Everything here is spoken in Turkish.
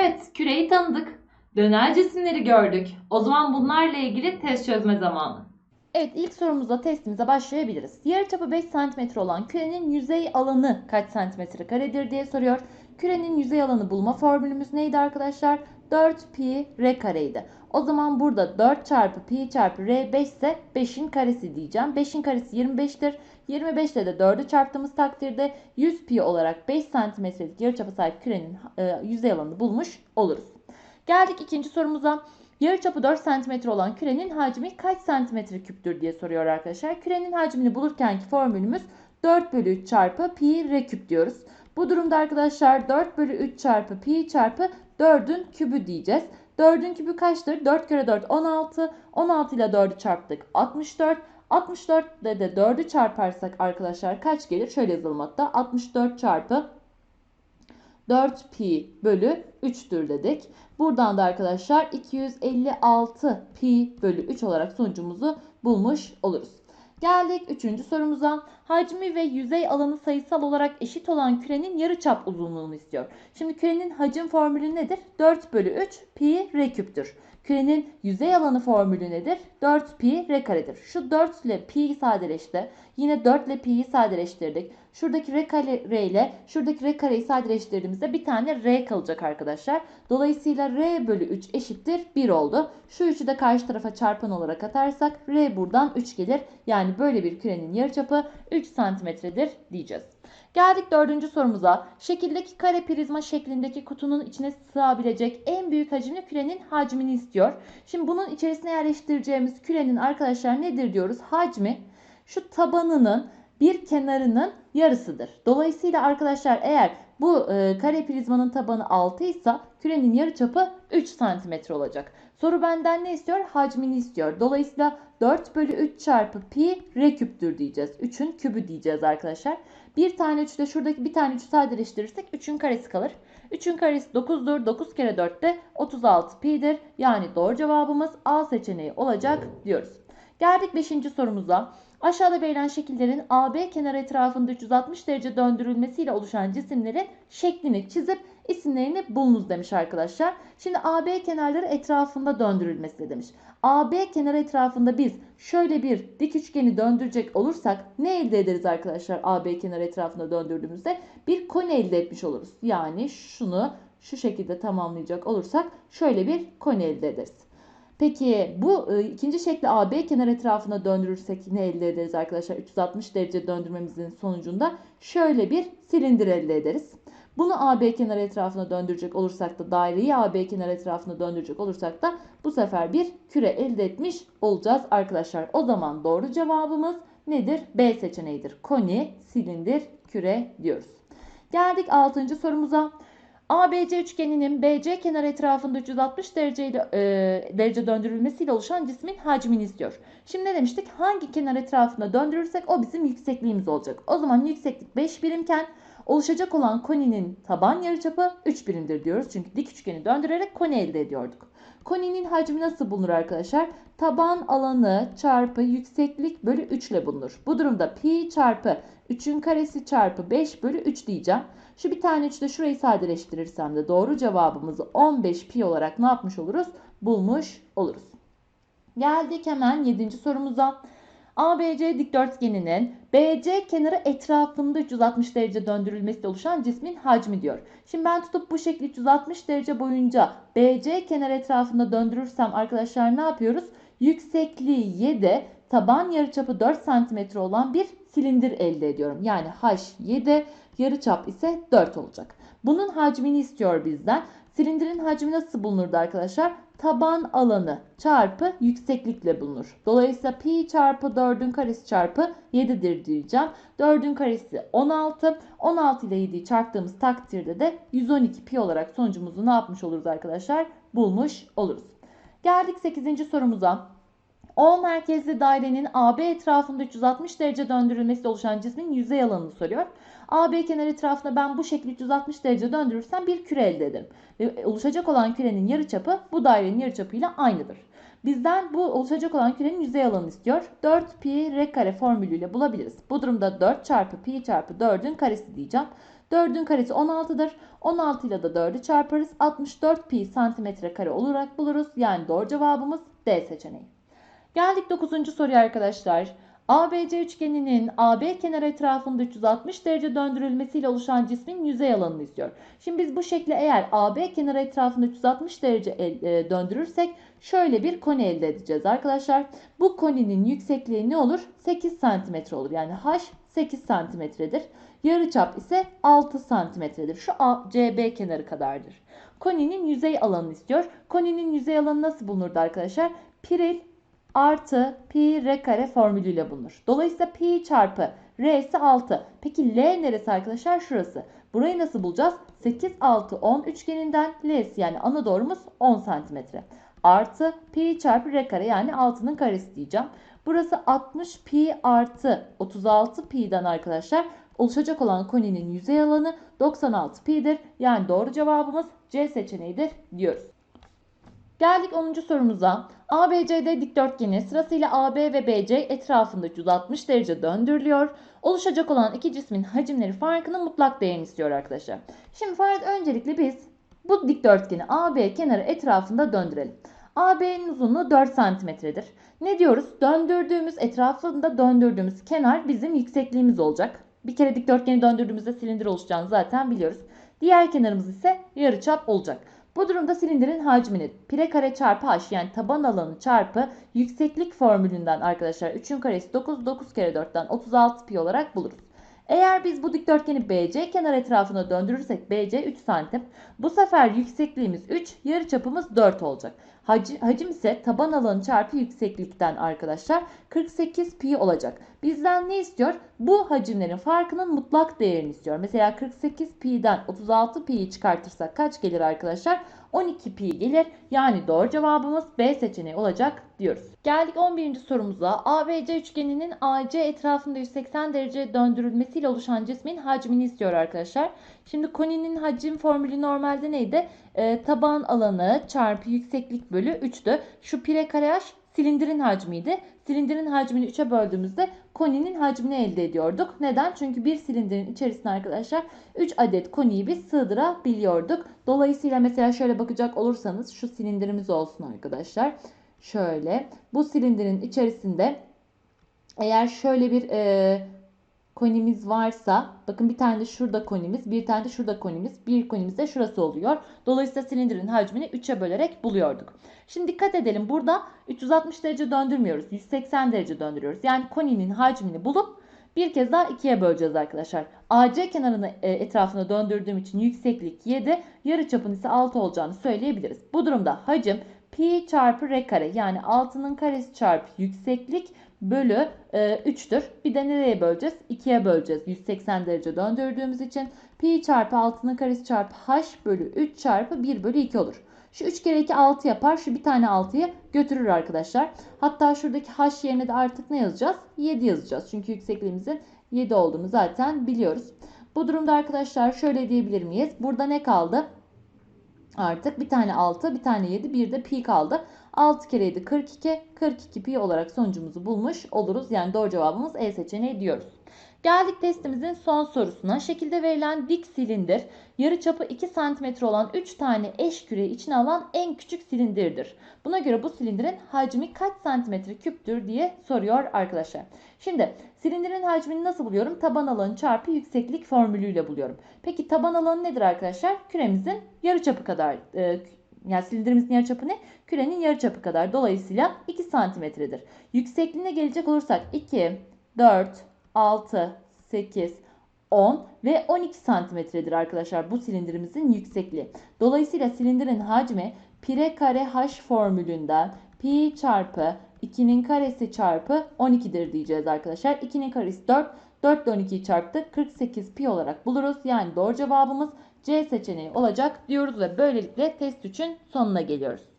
Evet, küreyi tanıdık. Döner cisimleri gördük. O zaman bunlarla ilgili test çözme zamanı. Evet ilk sorumuzla testimize başlayabiliriz. Yarıçapı 5 cm olan kürenin yüzey alanı kaç santimetre karedir diye soruyor. Kürenin yüzey alanı bulma formülümüz neydi arkadaşlar? 4 pi r kareydi. O zaman burada 4 çarpı pi çarpı r 5 ise 5'in karesi diyeceğim. 5'in karesi 25'tir. 25 ile de 4'ü çarptığımız takdirde 100 pi olarak 5 santimetrelik yarıçapı sahip kürenin e, yüzey alanını bulmuş oluruz. Geldik ikinci sorumuza. Yarıçapı 4 cm olan kürenin hacmi kaç santimetre küptür diye soruyor arkadaşlar. Kürenin hacmini bulurkenki formülümüz 4 bölü 3 çarpı pi r küp diyoruz. Bu durumda arkadaşlar 4 bölü 3 çarpı pi çarpı 4'ün kübü diyeceğiz. 4'ün kübü kaçtır? 4 kere 4 16. 16 ile 4'ü çarptık 64. 64 ile de 4'ü çarparsak arkadaşlar kaç gelir? Şöyle yazalım hatta 64 çarpı 4 pi bölü 3'tür dedik. Buradan da arkadaşlar 256 pi bölü 3 olarak sonucumuzu bulmuş oluruz. Geldik 3. sorumuza. Hacmi ve yüzey alanı sayısal olarak eşit olan kürenin yarıçap uzunluğunu istiyor. Şimdi kürenin hacim formülü nedir? 4 bölü 3 pi r küptür. Kürenin yüzey alanı formülü nedir? 4 pi r karedir. Şu 4 ile pi sadeleşti. Yine 4 ile pi'yi sadeleştirdik. Şuradaki r kare ile şuradaki r kareyi sadeleştirdiğimizde bir tane r kalacak arkadaşlar. Dolayısıyla r bölü 3 eşittir 1 oldu. Şu 3'ü de karşı tarafa çarpan olarak atarsak r buradan 3 gelir. Yani böyle bir kürenin yarıçapı 3 santimetredir diyeceğiz. Geldik dördüncü sorumuza. Şekildeki kare prizma şeklindeki kutunun içine sığabilecek en büyük hacimli kürenin hacmini istiyor. Şimdi bunun içerisine yerleştireceğimiz kürenin arkadaşlar nedir diyoruz? Hacmi şu tabanının bir kenarının yarısıdır. Dolayısıyla arkadaşlar eğer bu e, kare prizmanın tabanı 6 ise kürenin yarıçapı 3 cm olacak. Soru benden ne istiyor? Hacmini istiyor. Dolayısıyla 4 bölü 3 çarpı pi r diyeceğiz. 3'ün kübü diyeceğiz arkadaşlar. Bir tane 3 de şuradaki bir tane 3'ü sadeleştirirsek 3'ün karesi kalır. 3'ün karesi 9'dur. 9 kere 4 de 36 pi'dir. Yani doğru cevabımız A seçeneği olacak diyoruz. Geldik 5. sorumuza. Aşağıda verilen şekillerin AB kenarı etrafında 360 derece döndürülmesiyle oluşan cisimlerin şeklini çizip isimlerini bulunuz demiş arkadaşlar. Şimdi AB kenarları etrafında döndürülmesi demiş. AB kenarı etrafında biz şöyle bir dik üçgeni döndürecek olursak ne elde ederiz arkadaşlar AB kenarı etrafında döndürdüğümüzde? Bir koni elde etmiş oluruz. Yani şunu şu şekilde tamamlayacak olursak şöyle bir koni elde ederiz. Peki bu e, ikinci şekli AB kenar etrafına döndürürsek ne elde ederiz arkadaşlar? 360 derece döndürmemizin sonucunda şöyle bir silindir elde ederiz. Bunu AB kenar etrafına döndürecek olursak da daireyi AB kenar etrafına döndürecek olursak da bu sefer bir küre elde etmiş olacağız arkadaşlar. O zaman doğru cevabımız nedir? B seçeneğidir. Koni, silindir, küre diyoruz. Geldik 6. sorumuza. ABC üçgeninin BC kenar etrafında 360 derece, e, derece döndürülmesiyle oluşan cismin hacmini istiyor. Şimdi ne demiştik? Hangi kenar etrafında döndürürsek o bizim yüksekliğimiz olacak. O zaman yükseklik 5 birimken oluşacak olan koninin taban yarıçapı 3 birimdir diyoruz. Çünkü dik üçgeni döndürerek koni elde ediyorduk. Koninin hacmi nasıl bulunur arkadaşlar? Taban alanı çarpı yükseklik bölü 3 ile bulunur. Bu durumda pi çarpı 3'ün karesi çarpı 5 bölü 3 diyeceğim. Şu bir tane 3 de şurayı sadeleştirirsem de doğru cevabımızı 15 pi olarak ne yapmış oluruz? Bulmuş oluruz. Geldik hemen 7. sorumuza. ABC dikdörtgeninin BC kenarı etrafında 360 derece döndürülmesiyle oluşan cismin hacmi diyor. Şimdi ben tutup bu şekli 360 derece boyunca BC kenarı etrafında döndürürsem arkadaşlar ne yapıyoruz? Yüksekliği 7, taban yarıçapı 4 cm olan bir silindir elde ediyorum. Yani H7, yarıçap ise 4 olacak. Bunun hacmini istiyor bizden. Silindirin hacmi nasıl bulunurdu arkadaşlar? Taban alanı çarpı yükseklikle bulunur. Dolayısıyla pi çarpı 4'ün karesi çarpı 7'dir diyeceğim. 4'ün karesi 16. 16 ile 7'yi çarptığımız takdirde de 112 pi olarak sonucumuzu ne yapmış oluruz arkadaşlar? Bulmuş oluruz. Geldik 8. sorumuza. O merkezli dairenin AB etrafında 360 derece döndürülmesiyle oluşan cismin yüzey alanını soruyor. AB kenar etrafında ben bu şekilde 360 derece döndürürsem bir küre elde ederim. Ve oluşacak olan kürenin yarıçapı bu dairenin yarıçapıyla aynıdır. Bizden bu oluşacak olan kürenin yüzey alanını istiyor. 4 pi r kare formülüyle bulabiliriz. Bu durumda 4 çarpı pi çarpı 4'ün karesi diyeceğim. 4'ün karesi 16'dır. 16 ile de 4'ü çarparız. 64 pi santimetre kare olarak buluruz. Yani doğru cevabımız D seçeneği. Geldik 9. soruya arkadaşlar. ABC üçgeninin AB kenarı etrafında 360 derece döndürülmesiyle oluşan cismin yüzey alanını istiyor. Şimdi biz bu şekli eğer AB kenarı etrafında 360 derece el- e, döndürürsek şöyle bir koni elde edeceğiz arkadaşlar. Bu koninin yüksekliği ne olur? 8 santimetre olur. Yani h 8 santimetredir. Yarıçap ise 6 santimetredir. Şu A- CB kenarı kadardır. Koninin yüzey alanını istiyor. Koninin yüzey alanı nasıl bulunurdu arkadaşlar? Piril artı pi r kare formülüyle bulunur. Dolayısıyla pi çarpı r ise 6. Peki L neresi arkadaşlar? Şurası. Burayı nasıl bulacağız? 8, 6, 10 üçgeninden L'si yani ana doğrumuz 10 santimetre. Artı pi çarpı r kare yani 6'nın karesi diyeceğim. Burası 60 pi artı 36 pi'den arkadaşlar oluşacak olan koninin yüzey alanı 96 pi'dir. Yani doğru cevabımız C seçeneğidir diyoruz. Geldik 10. sorumuza. ABCD dikdörtgeni sırasıyla AB ve BC etrafında 360 derece döndürülüyor. Oluşacak olan iki cismin hacimleri farkının mutlak değerini istiyor arkadaşlar. Şimdi Ferhat öncelikle biz bu dikdörtgeni AB kenarı etrafında döndürelim. AB'nin uzunluğu 4 santimetredir. Ne diyoruz? Döndürdüğümüz etrafında döndürdüğümüz kenar bizim yüksekliğimiz olacak. Bir kere dikdörtgeni döndürdüğümüzde silindir oluşacağını zaten biliyoruz. Diğer kenarımız ise yarıçap olacak. Bu durumda silindirin hacmini pire kare çarpı h yani taban alanı çarpı yükseklik formülünden arkadaşlar 3'ün karesi 9, 9 kere 4'ten 36 pi olarak buluruz. Eğer biz bu dikdörtgeni BC kenar etrafına döndürürsek BC 3 santim. Bu sefer yüksekliğimiz 3, yarıçapımız 4 olacak. Hacim, hacim ise taban alanı çarpı yükseklikten arkadaşlar 48 pi olacak. Bizden ne istiyor? Bu hacimlerin farkının mutlak değerini istiyor. Mesela 48 pi'den 36 pi'yi çıkartırsak kaç gelir arkadaşlar? 12 pi gelir. Yani doğru cevabımız B seçeneği olacak diyoruz. Geldik 11. sorumuza. ABC üçgeninin AC etrafında 180 derece döndürülmesiyle oluşan cismin hacmini istiyor arkadaşlar. Şimdi koninin hacim formülü normalde neydi? Ee, taban alanı çarpı yükseklik bölü 3'tü. Şu pire kare silindirin hacmiydi. Silindirin hacmini 3'e böldüğümüzde koninin hacmini elde ediyorduk. Neden? Çünkü bir silindirin içerisine arkadaşlar 3 adet koniyi biz sığdırabiliyorduk. Dolayısıyla mesela şöyle bakacak olursanız şu silindirimiz olsun arkadaşlar. Şöyle bu silindirin içerisinde eğer şöyle bir e, konimiz varsa bakın bir tane de şurada konimiz bir tane de şurada konimiz bir konimiz de şurası oluyor. Dolayısıyla silindirin hacmini 3'e bölerek buluyorduk. Şimdi dikkat edelim burada 360 derece döndürmüyoruz 180 derece döndürüyoruz. Yani koninin hacmini bulup bir kez daha ikiye böleceğiz arkadaşlar. AC kenarını e, etrafına döndürdüğüm için yükseklik 7, yarıçapın ise 6 olacağını söyleyebiliriz. Bu durumda hacim pi çarpı r kare yani 6'nın karesi çarpı yükseklik bölü e, 3'tür. Bir de nereye böleceğiz? 2'ye böleceğiz. 180 derece döndürdüğümüz için pi çarpı 6'nın karesi çarpı h bölü 3 çarpı 1 bölü 2 olur. Şu 3 kere 2 6 yapar. Şu bir tane 6'yı götürür arkadaşlar. Hatta şuradaki h yerine de artık ne yazacağız? 7 yazacağız. Çünkü yüksekliğimizin 7 olduğunu zaten biliyoruz. Bu durumda arkadaşlar şöyle diyebilir miyiz? Burada ne kaldı? Artık bir tane 6, bir tane 7, bir de pi kaldı. 6 kere 7 42, 42 pi olarak sonucumuzu bulmuş oluruz. Yani doğru cevabımız E seçeneği diyoruz. Geldik testimizin son sorusuna. Şekilde verilen dik silindir yarıçapı 2 cm olan 3 tane eş küreyi içine alan en küçük silindirdir. Buna göre bu silindirin hacmi kaç santimetre küptür diye soruyor arkadaşlar. Şimdi silindirin hacmini nasıl buluyorum? Taban alanı çarpı yükseklik formülüyle buluyorum. Peki taban alanı nedir arkadaşlar? Küremizin yarıçapı kadar e, yani silindirimizin yarıçapı ne? Kürenin yarıçapı kadar. Dolayısıyla 2 santimetredir. Yüksekliğine gelecek olursak 2, 4, 6, 8, 10 ve 12 santimetredir arkadaşlar bu silindirimizin yüksekliği. Dolayısıyla silindirin hacmi pire kare h formülünden pi çarpı 2'nin karesi çarpı 12'dir diyeceğiz arkadaşlar. 2'nin karesi 4. 4 ile 12'yi çarptık. 48 pi olarak buluruz. Yani doğru cevabımız C seçeneği olacak diyoruz ve böylelikle test 3'ün sonuna geliyoruz.